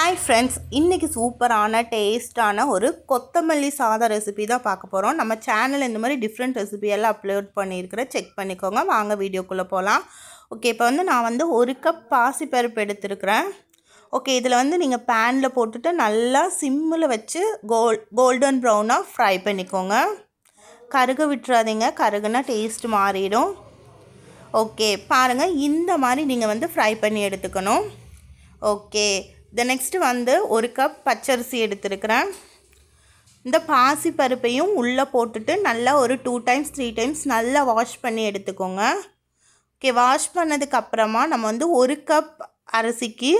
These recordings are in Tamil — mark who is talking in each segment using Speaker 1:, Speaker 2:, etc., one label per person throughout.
Speaker 1: ஹாய் ஃப்ரெண்ட்ஸ் இன்றைக்கி சூப்பரான டேஸ்ட்டான ஒரு கொத்தமல்லி சாதம் ரெசிபி தான் பார்க்க போகிறோம் நம்ம சேனல் இந்த மாதிரி டிஃப்ரெண்ட் ரெசிபியெல்லாம் அப்லோட் பண்ணியிருக்கிறேன். செக் பண்ணிக்கோங்க. வாங்க வீடியோக்குள்ளே போகலாம் ஓகே இப்போ வந்து நான் வந்து ஒரு கப் பாசிப்பருப்பு எடுத்துருக்கிறேன். ஓகே இதில் வந்து நீங்கள் பேனில் போட்டுட்டு நல்லா சிம்மில் வச்சு கோல் கோல்டன் ப்ரௌனாக ஃப்ரை பண்ணிக்கோங்க. கருக விட்டுறாதீங்க. கருகுனா டேஸ்ட் மாறிடும். ஓகே பாருங்கள் இந்த மாதிரி நீங்கள் வந்து ஃப்ரை பண்ணி எடுத்துக்கணும். ஓகே த நெக்ஸ்ட்டு வந்து ஒரு கப் பச்சரிசி எடுத்துருக்கிறேன். இந்த பாசி பருப்பையும் உள்ளே போட்டுட்டு நல்லா ஒரு டூ டைம்ஸ் த்ரீ டைம்ஸ் நல்லா வாஷ் பண்ணி எடுத்துக்கோங்க. ஓகே வாஷ் பண்ணதுக்கப்புறமா நம்ம வந்து ஒரு கப் அரிசிக்கு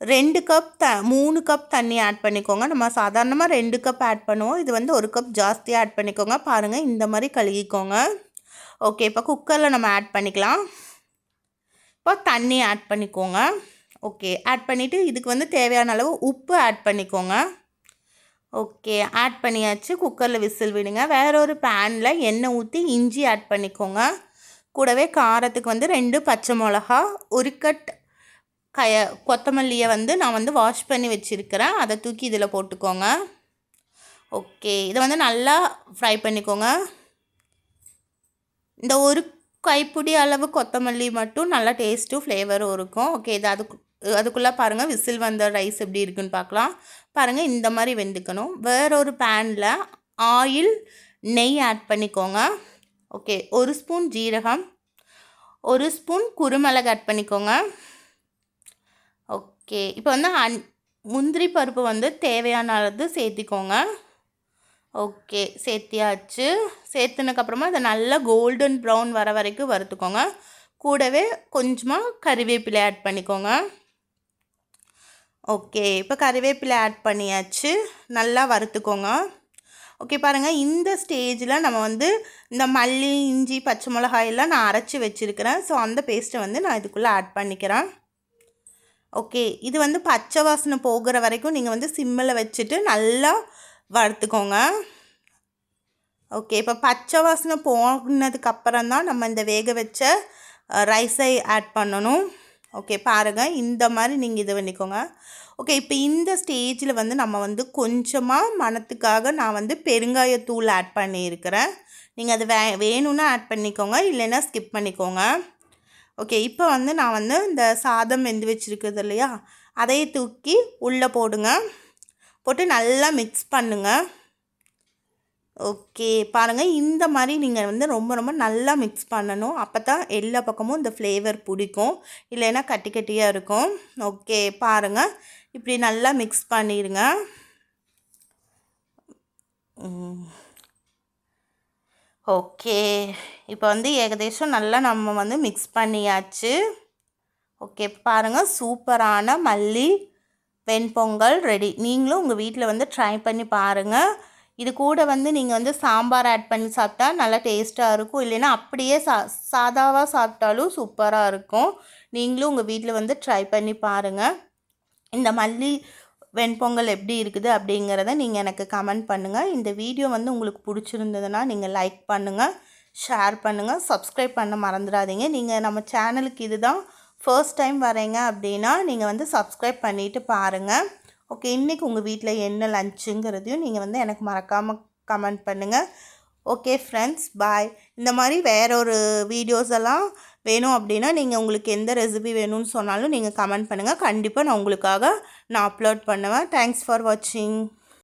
Speaker 1: ரெண்டு கப் த மூணு கப் தண்ணி ஆட் பண்ணிக்கோங்க. நம்ம சாதாரணமாக ரெண்டு கப் ஆட் பண்ணுவோம். இது வந்து ஒரு கப் ஜாஸ்தியாக ஆட் பண்ணிக்கோங்க. பாருங்கள் இந்த மாதிரி கழுகிக்கோங்க. ஓகே இப்போ குக்கரில் நம்ம ஆட் பண்ணிக்கலாம். இப்போ தண்ணி ஆட் பண்ணிக்கோங்க. ஓகே ஆட் பண்ணிவிட்டு இதுக்கு வந்து தேவையான அளவு உப்பு ஆட் பண்ணிக்கோங்க. ஓகே ஆட் பண்ணியாச்சு. குக்கரில் விசில் விடுங்க. வேற ஒரு பேனில் எண்ணெய் ஊற்றி இஞ்சி ஆட் பண்ணிக்கோங்க. கூடவே காரத்துக்கு வந்து ரெண்டு பச்சை மிளகா ஒரு கட் கய கொத்தமல்லியை வந்து நான் வந்து வாஷ் பண்ணி வச்சுருக்கிறேன். அதை தூக்கி இதில் போட்டுக்கோங்க. ஓகே இதை வந்து நல்லா ஃப்ரை பண்ணிக்கோங்க. இந்த ஒரு கைப்பிடி அளவு கொத்தமல்லி மட்டும் நல்லா டேஸ்ட்டும் ஃப்ளேவரும் இருக்கும். ஓகே இது அதுக்கு அதுக்குள்ளே பாருங்கள் விசில் வந்த ரைஸ் எப்படி இருக்குன்னு பார்க்கலாம். பாருங்கள் இந்த மாதிரி வெந்துக்கணும். வேறொரு பேனில் ஆயில் நெய் ஆட் பண்ணிக்கோங்க. ஓகே ஒரு ஸ்பூன் ஜீரகம் ஒரு ஸ்பூன் குருமிளகு ஆட் பண்ணிக்கோங்க. ஓகே இப்போ வந்து அன் முந்திரி பருப்பு வந்து தேவையான அளவு சேர்த்திக்கோங்க. ஓகே சேர்த்தியாச்சு. சேர்த்துனதுக்கப்புறமா அதை நல்லா கோல்டன் ப்ரௌன் வர வரைக்கும் வறுத்துக்கோங்க. கூடவே கொஞ்சமாக கறிவேப்பிலை ஆட் பண்ணிக்கோங்க. ஓகே இப்போ கறிவேப்பிலை ஆட் பண்ணியாச்சு. நல்லா வறுத்துக்கோங்க. ஓகே பாருங்கள் இந்த ஸ்டேஜில் நம்ம வந்து இந்த மல்லி இஞ்சி பச்சை மிளகாயெல்லாம் நான் அரைச்சி வச்சுருக்கிறேன். ஸோ அந்த பேஸ்ட்டை வந்து நான் இதுக்குள்ளே ஆட் பண்ணிக்கிறேன். ஓகே இது வந்து பச்சை வாசனை போகிற வரைக்கும் நீங்கள் வந்து சிம்மில் வச்சுட்டு நல்லா வறுத்துக்கோங்க. ஓகே இப்போ பச்சை வாசனை போனதுக்கப்புறம் தான் நம்ம இந்த வேக வச்ச ரைஸை ஆட் பண்ணணும். ஓகே பாருங்கள் இந்த மாதிரி நீங்கள் இது பண்ணிக்கோங்க. ஓகே இப்போ இந்த ஸ்டேஜில் வந்து நம்ம வந்து கொஞ்சமாக மனத்துக்காக நான் வந்து பெருங்காயத்தூள் ஆட் பண்ணியிருக்கிறேன். நீங்கள் அது வே வேணும்னா ஆட் பண்ணிக்கோங்க. இல்லைன்னா ஸ்கிப் பண்ணிக்கோங்க. ஓகே இப்போ வந்து நான் வந்து இந்த சாதம் வெந்து வச்சுருக்குது இல்லையா? அதையே தூக்கி உள்ளே போடுங்க. போட்டு நல்லா மிக்ஸ் பண்ணுங்கள் ஓகே பாருங்கள் இந்த மாதிரி நீங்கள் வந்து ரொம்ப ரொம்ப நல்லா மிக்ஸ் பண்ணணும். அப்போ தான் எல்லா பக்கமும் இந்த ஃப்ளேவர் பிடிக்கும். இல்லைன்னா கட்டி கட்டியாக இருக்கும். ஓகே பாருங்கள் இப்படி நல்லா மிக்ஸ் பண்ணிடுங்க ஓகே இப்போ வந்து ஏகதேசம் நல்லா நம்ம வந்து மிக்ஸ் பண்ணியாச்சு. ஓகே பாருங்கள் சூப்பரான மல்லி வெண்பொங்கல் ரெடி நீங்களும் உங்கள் வீட்டில் வந்து ட்ரை பண்ணி பாருங்கள் இது கூட வந்து நீங்கள் வந்து சாம்பார் ஆட் பண்ணி சாப்பிட்டா நல்லா டேஸ்ட்டாக இருக்கும். இல்லைன்னா அப்படியே சா சாதாவாக சாப்பிட்டாலும் சூப்பராக இருக்கும். நீங்களும் உங்கள் வீட்டில் வந்து ட்ரை பண்ணி பாருங்கள் இந்த மல்லி வெண்பொங்கல் எப்படி இருக்குது அப்படிங்கிறத நீங்கள் எனக்கு கமெண்ட் பண்ணுங்கள் இந்த வீடியோ வந்து உங்களுக்கு பிடிச்சிருந்ததுன்னா நீங்கள் லைக் பண்ணுங்கள் ஷேர் பண்ணுங்கள் சப்ஸ்கிரைப் பண்ண மறந்துடாதீங்க. நீங்கள் நம்ம சேனலுக்கு இதுதான் ஃபர்ஸ்ட் டைம் வரீங்க அப்படின்னா நீங்கள் வந்து சப்ஸ்கிரைப் பண்ணிவிட்டு பாருங்கள் ஓகே இன்றைக்கி உங்கள் வீட்டில் என்ன லஞ்சுங்கிறதையும் நீங்கள் வந்து எனக்கு மறக்காமல் கமெண்ட் பண்ணுங்கள் ஓகே ஃப்ரெண்ட்ஸ் பாய் இந்த மாதிரி வேற ஒரு வீடியோஸ் எல்லாம் வேணும் அப்படின்னா நீங்கள் உங்களுக்கு எந்த ரெசிபி வேணும்னு சொன்னாலும் நீங்கள் கமெண்ட் பண்ணுங்கள் கண்டிப்பாக நான் உங்களுக்காக நான் அப்லோட் பண்ணுவேன். தேங்க்ஸ் ஃபார் வாட்சிங்